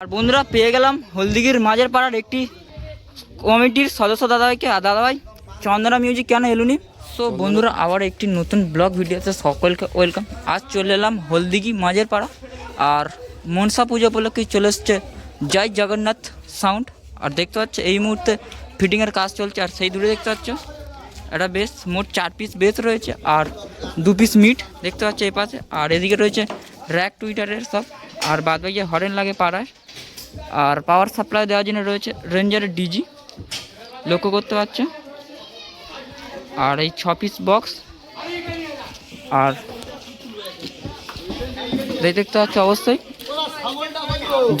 আর বন্ধুরা পেয়ে গেলাম হলদিগির মাঝের পাড়ার একটি কমিটির সদস্য দাদাভাইকে। দাদাভাই, চন্দনা মিউজিক কেন এলুনি? সো বন্ধুরা, আবার একটি নতুন ব্লগ ভিডিওতে সকলকে ওয়েলকাম আজ চলে এলাম হলদিগি মাঝের পাড়া আর মনসা পুজো উপলক্ষে চলে এসছে জয় জগন্নাথ সাউন্ড আর দেখতে পাচ্ছ, এই মুহূর্তে ফিটিংয়ের কাজ চলছে। আর সেই দূরে দেখতে পাচ্ছ, একটা বেশ, মোট চার পিস বেস রয়েছে। আর দু পিস মিট দেখতে পাচ্ছ এই পাশে আর এদিকে রয়েছে র্যাক টুইটারের সব। আর বাদ বাকি হরেন লাগে পাড়ায় আর পাওয়ার সাপ্লাই দেওয়ার জন্য রয়েছে রেঞ্জারের ডিজি লক্ষ্য করতে পারছ? আর এই ছ পিস বক্স আর দেখতে পাচ্ছ অবশ্যই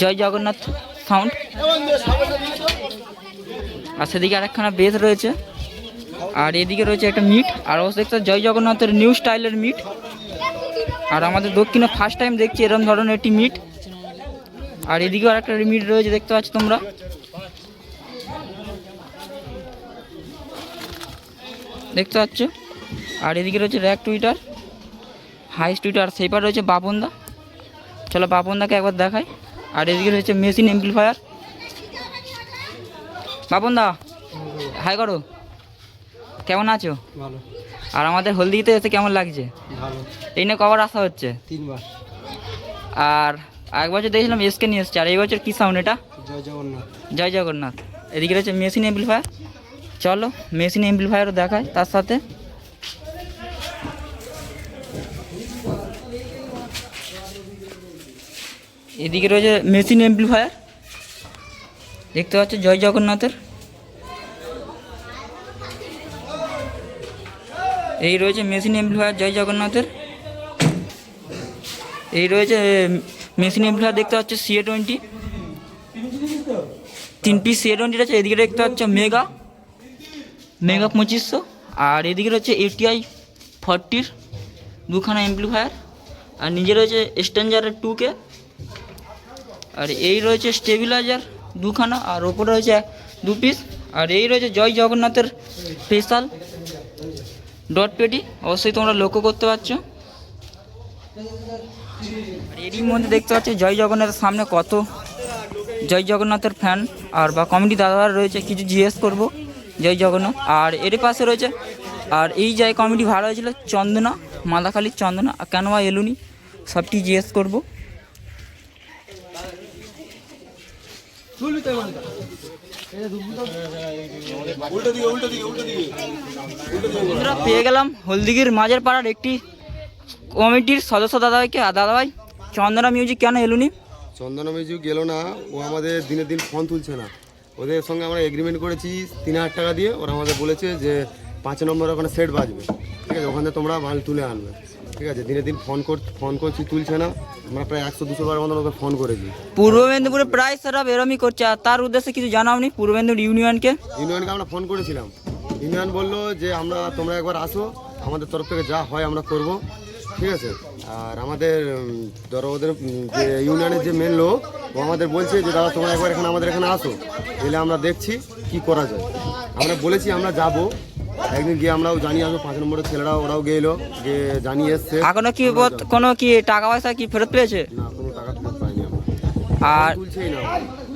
জয় জগন্নাথ সাউন্ড আর সেদিকে আরেকখানা বেস রয়েছে। আর এদিকে রয়েছে একটা মিট আর অবশ্যই দেখতে জয় জগন্নাথের নিউ স্টাইলের মিট আর আমাদের দক্ষিণে ফার্স্ট টাইম দেখছি এরকম ধরনের একটি মিট আর এদিকেও আরেকটা মিট রয়েছে দেখতে পাচ্ছ তোমরা? দেখতে পাচ্ছ? আর এদিকে রয়েছে র্যাক টুইটার হাই টুইটার সেই পার রয়েছে বাপনদা। চলো বাপনদাকে একবার দেখাই। আর এদিকে রয়েছে মেশিন এমপ্লিফায়ার বাপনদা হাই করো। কেমন আছো? ভালো। আর আমাদের হলদিতে এসে কেমন লাগছে? ভালো। এই নিয়ে কবার আসা হচ্ছে? তিনবার। আর এক বছর দেখছিলাম এসকে নিয়ে এসছে আর এই বছর কী সাউন্ড এটা? জয় জগন্নাথ। জয় জগন্নাথ। এদিকে রয়েছে মেশিন এমপ্লিফায়ার চলো মেশিন এমপ্লিফায়ারও দেখায় তার সাথে। এদিকে রয়েছে মেশিন এমপ্লিফায়ার দেখতে পাচ্ছ জয় জগন্নাথের। এই রয়েছে মেশিন এমপ্লিফায়ার জয় জগন্নাথের। এই রয়েছে মেশিন এমপ্লিফায়ার দেখতে পাচ্ছ সিএ টোয়েন্টি তিন পিস সিএ টোয়েন্টি আছে এদিকে দেখতে পাচ্ছ মেগা মেগা পঁচিশশো। আর এদিকে রয়েছে এটিআই ফর্টির, দুখানা এমপ্লিফায়ার আর নিজে রয়েছে স্ট্যান্ডারের টু কে আর এই রয়েছে স্টেবিলাইজার দুখানা, আর ওপরে রয়েছে দু পিস আর এই রয়েছে জয় জগন্নাথের স্পেশাল ডট পেটি অবশ্যই তোমরা লক্ষ্য করতে পারছ। এরই মধ্যে দেখতে পাচ্ছি জয় জগন্নাথের সামনে কত জয় জগন্নাথের ফ্যান আর বা কমিটি দাদারা রয়েছে, কিছু জিজ্ঞেস করব, জয় জগন্নাথ। আর এর পাশে রয়েছে, আর এই জয় কমিটি ভাড়া হয়েছিল, চন্দনা, মালাখালির চন্দনা কেন বা এলুনি, সবটি জিজ্ঞেস করব। পেয়ে গেলাম হলদিগির মাঝের পাড়ার একটি কমিটির সদস্য দাদাভাইকে দাদাভাই চন্দনা মিউজিক কেন এলুনি চন্দনা মিউজিক গেলো না ও আমাদের দিনের দিন ফোন তুলছে না। ওদের সঙ্গে আমরা এগ্রিমেন্ট করেছি তিন হাজার টাকা দিয়ে ওরা আমাদের বলেছে যে পাঁচ নম্বর ওখানে সেট বাজবে। ঠিক আছে ওখানে তোমরা মাল তুলে আনবে। ঠিক আছে দিনে দিন ফোন কর ফোন করছি তুলছে না। আমরা প্রায় একশো দুশো বার মতন ওকে ফোন করেছি। পূর্ব মেদিনীপুরে প্রায় সেরা এরমই করছে আর তার উদ্দেশ্যে কিছু জানাওনি পূর্ব মেদিনীপুর ইউনিয়নকে? ইউনিয়নকে আমরা ফোন করেছিলাম। ইউনিয়ন বলল যে আমরা তোমরা একবার আসো আমাদের তরফ থেকে যা হয় আমরা করব। ঠিক আছে? আর আমাদের ধরো ওদের যে ইউনিয়নের যে মেন লোক ও আমাদের বলছে যে দাদা তোমরা একবার এখানে আমাদের এখানে আসো। এলে আমরা দেখছি কি করা যায়। আমরা বলেছি আমরা যাব। একদিন গিয়ে আমরাও জানিয়ে আসব পাঁচ নম্বরের ছেলেরাও ওরাও গেলো গিয়ে জানিয়ে এসছে। এখনও কি কোনো কি টাকা পয়সা কি ফেরত পেয়েছে? না কোনো টাকা ফেরত পাইনি আমরা। আর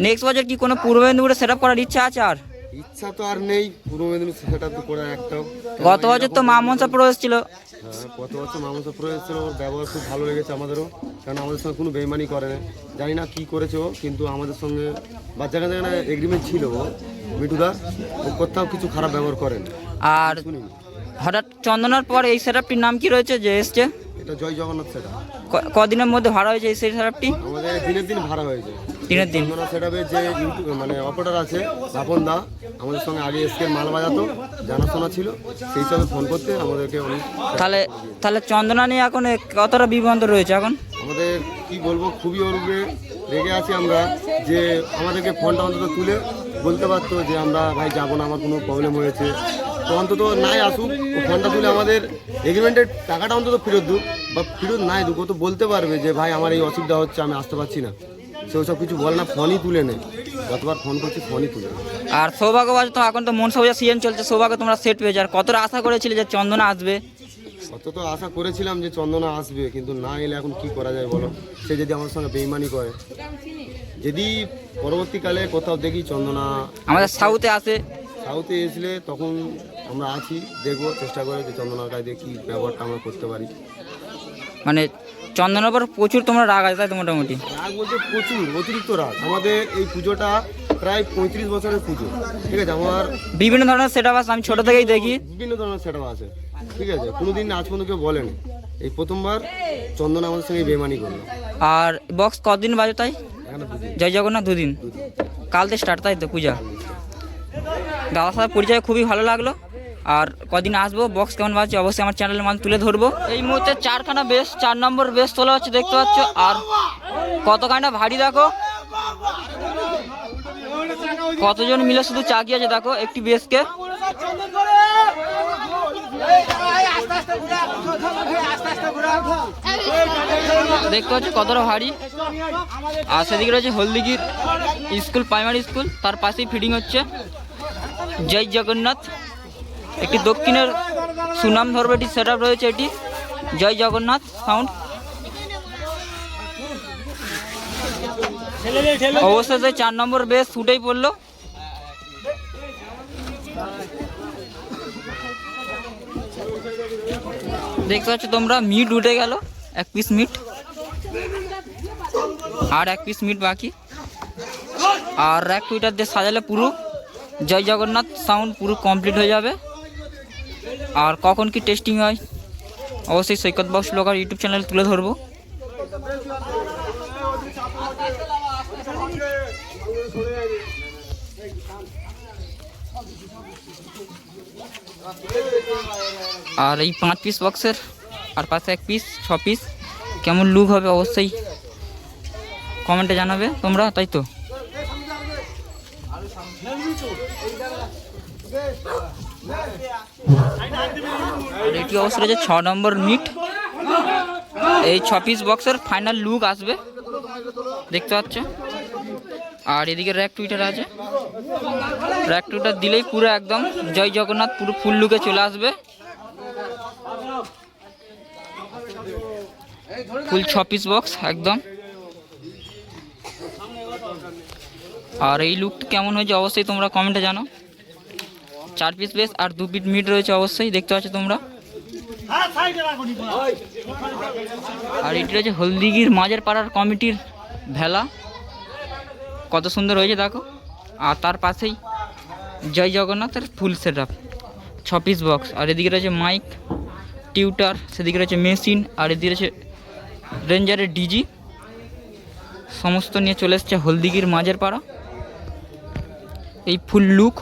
নেক্সট বছর কি কোনো পূর্ব মেদিনীপুরে সেট আপ করার ইচ্ছা আছে আর? ইচ্ছা তো আর নেই পূর্ব মেদিনীপুর সেটা তো করার একটাও। গত বছর তো মা মনসা পুরো এসেছিল হ্যাঁ গত বছর মামা সফর এসেছিল ওর ব্যবহার খুব ভালো লেগেছে আমাদেরও। কারণ আমাদের সঙ্গে কোনো বেইমানি করে না। জানি না কী করেছে ও কিন্তু আমাদের সঙ্গে বাচ্চাকে যেখানে এগ্রিমেন্ট ছিল ও মিঠুদা ও কোথাও কিছু খারাপ ব্যবহার করেন আর হঠাৎ চন্দনার পর এই সেটআপটির নাম কি রয়েছে যে এসছে? এটা জয় জগন্নাথ সেটা কদিনের মধ্যে ভাড়া হয়েছে এই সেটআপটি আমাদের দিনের দিন ভাড়া হয়েছে। দিনের দিন। যে মানে অপারেটার আছে বাপন দা আমাদের সঙ্গে আগে এসকে মাল বাজাতো জানাশোনা ছিল সেই হিসাবে ফোন করতে আমাদেরকে তাহলে তাহলে চন্দনা নিয়ে এখন কতটা বিভ্রান্ত রয়েছে এখন? আমাদের কি বলব খুবই উপরে রেগে আছি আমরা যে আমাদেরকে ফোনটা অন্তত তুলে বলতে পারতো যে আমরা ভাই যাব না আমার কোনো প্রবলেম হয়েছে। তো অন্তত নাই আসুক ফোনটা তুলে আমাদের এগ্রিমেন্টের টাকাটা অন্তত ফেরত দুক বা ফেরত নাই দুক তো বলতে পারবে যে ভাই আমার এই অসুবিধা হচ্ছে আমি আসতে পারছি না। সে ওসব কিছু বলে না ফোনই তুলে নেয় যতবার ফোন করছি ফোনই তুলে। আর সৌভাগ্যবাজ তো এখন তো মনসা পূজা সিজন চলছে সৌভাগ্য তোমরা সেট পেয়েছ। আর কতটা আশা করেছিলে যে চন্দনা আসবে? অত তো আশা করেছিলাম যে চন্দনা আসবে কিন্তু না এলে এখন কি করা যায় বলো? সে যদি আমার সঙ্গে বেইমানি করে। যদি পরবর্তীকালে কোথাও দেখি চন্দনা আমাদের সাউথে আসে সাউথে এসলে তখন আমরা আছি দেখব চেষ্টা করে যে চন্দনার কাছে কী ব্যবহারটা আমরা করতে পারি। মানে চন্দনের উপর প্রচুর তোমরা রাগ আছে তাই তো মোটামুটি? রাগ বলতে প্রচুর অতিরিক্ত রাগ। আমাদের এই পুজোটা প্রায় পঁয়ত্রিশ বছরের পুজো ঠিক আছে? আমার বিভিন্ন ধরনের সেট আছে আমি ছোট থেকেই দেখি। বিভিন্ন ধরনের সেট আছে ঠিক আছে? কোনোদিন আজ পর্যন্ত কেউ বলেনি। এই প্রথমবার চন্দনা আমাদের সঙ্গে বেমানি করল। আর বক্স কদিন বাজে তাই? জয় জগন্নাথ দুদিন। কাল থেকে স্টার্ট তাই তো পূজা। দাদার সাথে পরিচয় খুবই ভালো লাগল। আর কদিন আসব বক্স কেমন বাজছে অবশ্যই আমার চ্যানেলের মাল তুলে ধরবো। এই মুহূর্তে চারখানা বেশ, চার নম্বর বেশ তোলা হচ্ছে, দেখতে পাচ্ছ। আর কতখানা ভারী দেখো। কতজন মিলে শুধু চাকি আছে দেখো, একটি বেশকে। দেখতে পাচ্ছ কতটা ভারী। আর সেদিকে রয়েছে হলদিগির স্কুল প্রাইমারি স্কুল, তার পাশেই ফিডিং হচ্ছে। জয় জগন্নাথ। একটি দক্ষিণের সুনাম ধর্ম এটি সেট রয়েছে এটি। জয় জগন্নাথ সাউন্ড অবশেষে চার নম্বর বেশ শুটেই পড়ল। দেখতে পাচ্ছ তোমরা মিট উঠে গেল, এক পিস মিট আর এক পিস মিট বাকি। আর এক টুইটার দিয়ে সাজালে পুরো। জয় জগন্নাথ সাউন্ড পুরো কমপ্লিট হয়ে যাবে। আর কখন কি টেস্টিং হয়? অবশ্যই Saikat box blogger YouTube channel তুলে ধরবো। আর এই পাঁচ পিস বক্সের আর পাশে এক পিস ছ পিস কেমন লুক হবে অবশ্যই কমেন্টে জানাবে তোমরা, তাই তো? আর এটি অবশ্যই রয়েছে ছ নম্বর মিট। এই ছ পিস বক্সের ফাইনাল লুক আসবে। দেখতে পাচ্ছ? আর এদিকে র্যাক টুইটার আছে। র্যাক টুইটার দিলেই পুরো একদম জয় জগন্নাথ, পুরো ফুল লুকে চলে আসবে। ফুল ছ পিস বক্স একদম। আর এই লুকটা কেমন হয়েছে অবশ্যই তোমরা কমেন্টে জানো চার পিস বেস আর দু পিস মিট রয়েছে অবশ্যই, দেখতে পাচ্ছ তোমরা। আর এটি রয়েছে হলদিগির মাঝের পাড়ার কমিটির ভেলা। কত সুন্দর হয়েছে, দেখো। আর তার পাশেই জয় জগন্নাথের ফুল সেট আপ ছ পিস বক্স আর এদিকে রয়েছে মাইক টিউটার সেদিকে রয়েছে মেশিন আর এদিকে রয়েছে রেঞ্জারের ডিজি সমস্ত নিয়ে চলে এসছে হলদিগির মাঝের পাড়া। এই ফুল লুক